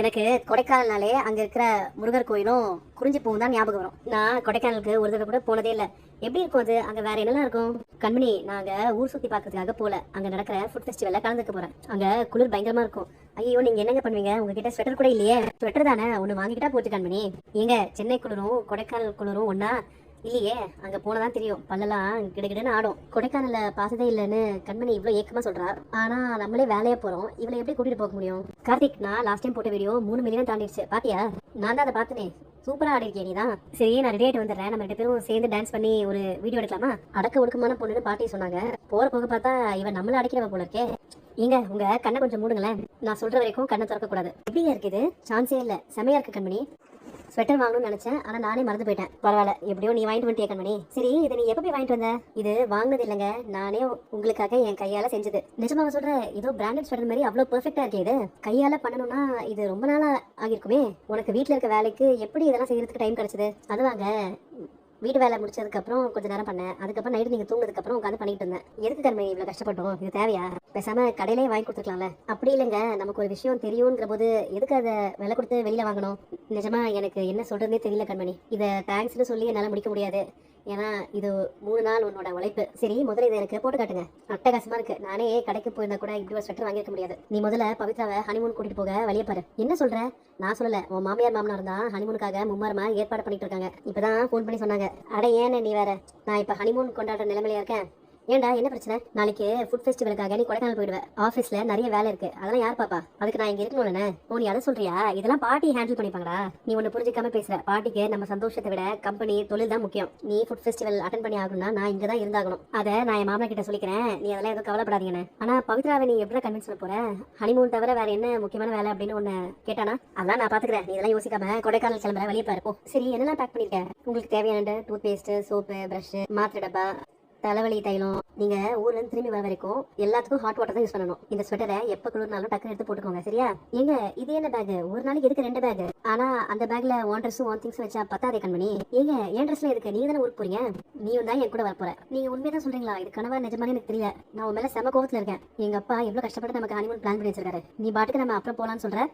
எனக்கு கொடைக்கானல்னாலே அங்க இருக்கிற முருகர் கோயிலும் குறிஞ்சி பூவும் தான் ஞாபகம் வரும். நான் கொடைக்கானலுக்கு ஒரு தடவை கூட போனதே இல்ல. எப்படி இருக்கும் அது? அங்க வேற என்னெல்லாம் இருக்கும்? கண்மணி நாங்க ஊர் சுத்தி பார்க்கறதுக்காக போல. அங்க நடக்கிற ஃபுட் ஃபெஸ்டிவல்ல கலந்துக்க போறேன். அங்க குளிர் பயங்கரமா இருக்கும். ஐயோ நீங்க என்னங்க பண்ணுவீங்க? உங்ககிட்ட ஸ்வெட்டர் கூட இல்லையே. ஸ்வெட்டர் தானே? ஒண்ணு வாங்கிக்கிட்டா போச்சு கண்மணி. ஏங்க சென்னை குளிரும் கொடைக்கானல் குளிரும் ஒன்றா இல்லையே அங்க போனதான் தெரியும். பல்லெல்லாம் கிடுகிடுன்னு ஆடும். கொடைக்கானலில் பார்த்ததே இல்லைன்னு கண்மணி இவ்வளவு ஏக்கமா சொல்றா. ஆனா நம்மளே வேலையா போறோம். இவளை எப்படி கூட்டிட்டு போக முடியும்? கார்த்திக் நான் லாஸ்ட் டைம் போட்ட வீடியோ மூணு மில்லியன் தாண்டிடுச்சு. பாத்தியா? நான் தான் அதை பார்த்தனே. சூப்பரா ஆடி இருக்கியா நீ தான். சரி நான் ரெடி ஆயிட்டு வந்துடுறேன். நம்ம ரெண்டு பேரும் சேர்ந்து டான்ஸ் பண்ணி ஒரு வீடியோ எடுக்கலாமா? அடக்க ஒடுக்கமான பொண்ணுன்னு பாட்டி சொன்னாங்க. போற போக பார்த்தா இவன் நம்மள அடிக்கிறவ போல இருக்கே. ஏங்க உங்க கண்ணை கொஞ்சம் மூடுங்களேன். நான் சொல்ற வரைக்கும் கண்ணை திறக்க கூடாது எப்படிங்க இருக்குது? சான்ஸே இல்ல. செமையா இருக்கு கண்மணி. ஸ்வெட்டர் வாங்கணும்னு நினைச்சேன். ஆனா நானே மறந்து போயிட்டேன். பரவாயில்ல. எப்படியோ நீ வாங்கிட்டு வந்து கண்மணி. சரி இதை நீ எப்போ போய் வாங்கிட்டு வந்த? இது வாங்கினது இல்லைங்க. நானே உங்களுக்காக என் கையால செஞ்சது. நிஜமாக சொல்ற? ஏதோ பிராண்டட் ஸ்வெட்டர் மாதிரி அவ்வளோ பெர்ஃபெக்டா இருக்கு இது. கையால பண்ணணும்னா இது ரொம்ப நாளா ஆகிருக்குமே உனக்கு வீட்டில் இருக்க வேலைக்கு எப்படி இதெல்லாம் செய்யறதுக்கு டைம் கிடைச்சது? அதுவாங்க வீட்டு வேலை முடிச்சதுக்கு அப்புறம் கொஞ்ச நேரம் பண்ணேன். அதுக்கப்புறம் நைட்டு நீங்க தூங்கினதுக்கப்புறம் உட்காந்து பண்ணிட்டு இருந்தேன். எதுக்கு கண்மை இவ்வளவு கஷ்டப்பட்டோம்? இது தேவையா? பேசாம கடையிலே வாங்கி கொடுத்துருக்கலாம்ல. அப்படி இல்லைங்க. நமக்கு ஒரு விஷயம் தெரியுங்கிற போது எதுக்கு அதை விலை கொடுத்து வெளியில வாங்கணும்? நிஜமா எனக்கு என்ன சொல்றதுனே தெரியல கண்மணி இதை தேங்க்ஸ்னு சொல்லி என்னால முடிக்க முடியாது. ஏன்னா இது மூணு நாள் உன்னோட உழைப்பு. சரி முதல்ல இதை எனக்கு போட்டு காட்டுங்க. அட்டகாசமா இருக்கு. நானே கடைக்கு போயிருந்தா கூட இப்படி ஒரு ஸ்வெட்டர் வாங்கியிருக்க முடியாது. நீ முதல்ல பவித்ராவை ஹனிமூன் கூட்டிட்டு போக வெளியே பாரு. என்ன சொல்ற? நான் சொல்லல. உன் மாமியார் மாமனார் தான் ஹனிமூனுக்காக மும்மாரமா ஏற்பாடு பண்ணிட்டு இருக்காங்க. இப்பதான் ஃபோன் பண்ணி சொன்னாங்க. அட ஏன்னு நீ வேற? நான் இப்ப ஹனிமூன் கொண்டாடுற நிலைமையில இருக்கேன். ஏன்டா என்ன பிரச்சனை? நாளைக்கு ஃபுட் ஃபெஸ்டிவலுக்காக நீ கொடைக்கானல் போயிடுவேன் ஆஃபீஸ்ல நிறைய வேலை இருக்கு. அதெல்லாம் யார் பாப்பா? அதுக்கு நான் இங்க இருக்கணும் ஓ நீ அதை சொல்றியா? இதெல்லாம் பாட்டி ஹேண்டில் பண்ணிப்பாங்கடா நீ ஒன்னு புரிஞ்சுக்காம பேசுற. பாட்டிக்கு நம்ம சந்தோஷத்தை விட கம்பெனி தொழில் தான் முக்கியம். நீ ஃபுட் ஃபெஸ்டிவல் அட்டன் பண்ணி ஆகணும்னா நான் இங்கே தான் இருந்தாகணும். அதை நான் என் மாமனா கிட்ட சொல்லிக்கிறேன். நீ அதெல்லாம் எதுவும் கவலைப்படாதீங்கன்னு ஆனா பவித்ராவை நீ எப்படி கன்வின்ஸ் பண்ண போற? ஹனிமூன் தவிர வேற என்ன முக்கியமான வேலை அப்படின்னு ஒன்னு கேட்டானா? அதெல்லாம் நான் பாத்துக்கிறேன். நீ இதெல்லாம் யோசிக்காம கொடைக்கானல் கிளம்புற வெளியே பாரு. சரி என்னெல்லாம் பேக் பண்ணிருக்க? உங்களுக்கு தேவையான டூத் பேஸ்ட் சோப்பு பிரஷ் மாத்திரை டப்பா தலைவலி தைலம் நீங்க ஊர்ல இருந்து திரும்பி வர வரைக்கும் எல்லாத்துக்கும் ஹாட் வாட்டர் தான் யூஸ் பண்ணணும். இந்த ஸ்வெட்டரை எப்ப குளிர்னாலும் டக்கு எடுத்து போட்டுக்கோங்க சரியா? ஏங்க இது என்ன பேக் ஒரு நாளைக்கு எதுக்கு ரெண்டு பேக் ஆனா அந்த பேக்ல ஒன் ட்ரெஸ் ஒன் திங்ஸ் வச்சா பத்தாதே கண்மணி. ஏங்க என் ட்ரெஸ்ல எதுக்கு? நீங்க தானே ஊருக்கு போறீங்க? நீ தான் என் கூட வர போற நீங்க உண்மையை சொல்றீங்களா? இது கனவா நிஜமானே எனக்கு தெரியல. நான் உன் மேல செம கோவத்துல இருக்கேன். எங்க அப்பா எவ்வளவு கஷ்டப்பட்டு நமக்கு ஹனிமூன் பிளான் பண்ணி வச்சிருக்காரு. நீ பாட்டுக்கு நம்ம அப்புறம் போலான்னு சொல்ற?